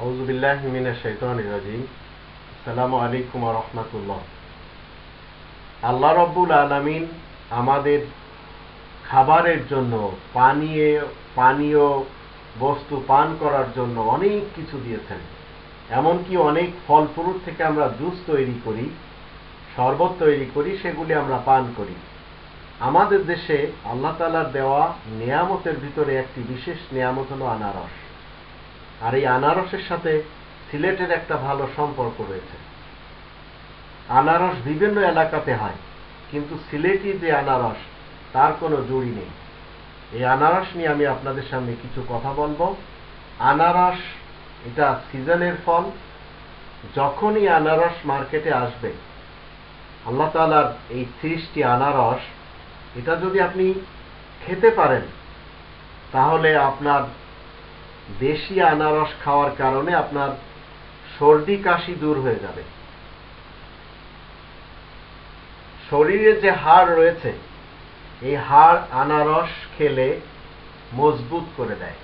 আউজুবিল্লাহ মিনা শৈতান রাজিম। সালামু আলাইকুম রহমতুল্লাহ। আল্লাহ রব্বুল আলমিন আমাদের খাবারের জন্য, পানীয় পানীয় বস্তু পান করার জন্য অনেক কিছু দিয়েছেন। এমনকি অনেক ফল ফ্রুট থেকে আমরা জুস তৈরি করি, শরবত তৈরি করি, সেগুলি আমরা পান করি। আমাদের দেশে আল্লাহ তালার দেওয়া নিয়ামতের ভিতরে একটি বিশেষ নিয়ামত হল আনারস। আর এই আনারসের সাথে সিলেটের একটা ভালো সম্পর্ক রয়েছে। আনারস বিভিন্ন এলাকাতে হয়, কিন্তু সিলেটি যে আনারস, তার কোনো জুড়ি নেই। এই আনারস নিয়ে আমি আপনাদের সামনে কিছু কথা বলব। আনারস, এটা সিজনের ফল। যখনই আনারস মার্কেটে আসবে, আল্লাহ তালার এই সৃষ্টি আনারস, এটা যদি আপনি খেতে পারেন, তাহলে আপনার দেশি আনারস খাওয়ার কারণে আপনার সর্দি কাশি দূর হয়ে যাবে। শরীরে যে হাড় রয়েছে, এই হাড় আনারস খেলে মজবুত করে দেয়।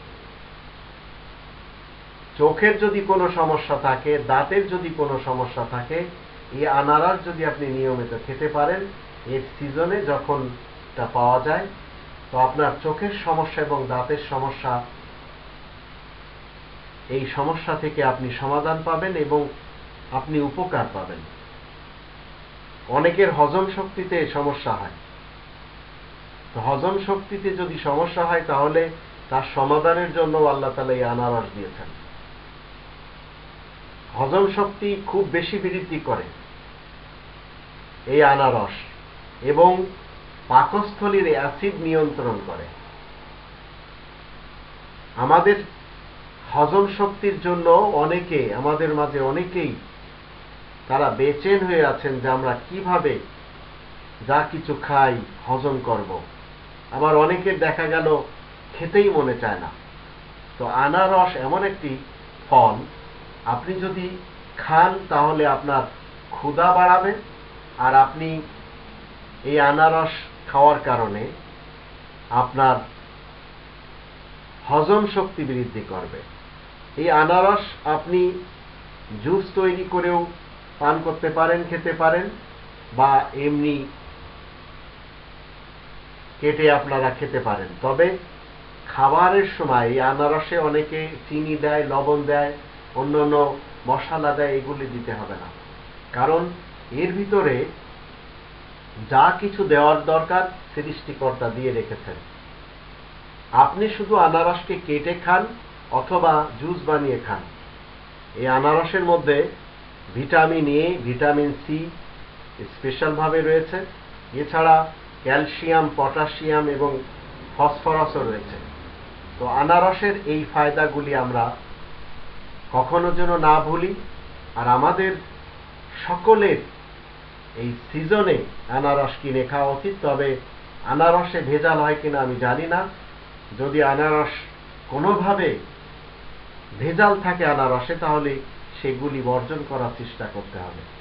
চোখের যদি কোনো সমস্যা থাকে, দাঁতের যদি কোনো সমস্যা থাকে, এই আনারস যদি আপনি নিয়মিত খেতে পারেন, এর সিজনে যখন তা পাওয়া যায়, তো আপনার চোখের সমস্যা এবং দাঁতের সমস্যা এই সমস্যা থেকে আপনি সমাধান পাবেন এবং আপনি উপকার পাবেন। অনেকের হজম শক্তিতে সমস্যা হয়। তো হজম শক্তিতে যদি সমস্যা হয়, তাহলে তার সমাধানের জন্য আল্লাহ তালা এই আনারস দিয়েছেন। হজম শক্তি খুব বেশি বৃদ্ধি করে এই আনারস এবং পাকস্থলীর অ্যাসিড নিয়ন্ত্রণ করে। আমাদের হজম শক্তির জন্য অনেকে, আমাদের মাঝে অনেকেই তারা বেচেন হয়ে আছেন যে আমরা কীভাবে যা কিছু খাই হজম করব। আবার অনেকের দেখা গেল খেতেই মনে চায় না। তো আনারস এমন একটি ফল, আপনি যদি খান তাহলে আপনার ক্ষুধা বাড়াবে আর আপনি এই আনারস খাওয়ার কারণে আপনার হজম শক্তি বৃদ্ধি করবে। এই আনারস আপনি জুস তৈরি করেও পান করতে পারেন, খেতে পারেন, বা এমনি কেটে আপনারা খেতে পারেন। তবে খাবারের সময় এই আনারসে অনেকে চিনি দেয়, লবণ দেয়, অন্যান্য মশলা দেয়, এগুলি দিতে হবে না। কারণ এর ভিতরে যা কিছু দেওয়ার দরকার সৃষ্টিকর্তা দিয়ে রেখেছেন। আপনি শুধু আনারসকে কেটে খান অথবা জুস বানিয়ে খান। এই আনারসের মধ্যে ভিটামিন এ ভিটামিন সি স্পেশালভাবে রয়েছে। এছাড়া ক্যালসিয়াম, পটাশিয়াম এবং ফসফরাসও রয়েছে। তো আনারসের এই ফায়দাগুলি আমরা কখনো যেন না ভুলি আর আমাদের সকলের এই সিজনে আনারস কিনে খাওয়া উচিত। তবে আনারসে ভেজাল হয় কিনা আমি জানি না। যদি আনারস কোনোভাবে ভেজাল থাকে আনারসে তাহলে সেগুলি বর্জন করার চেষ্টা করতে হবে।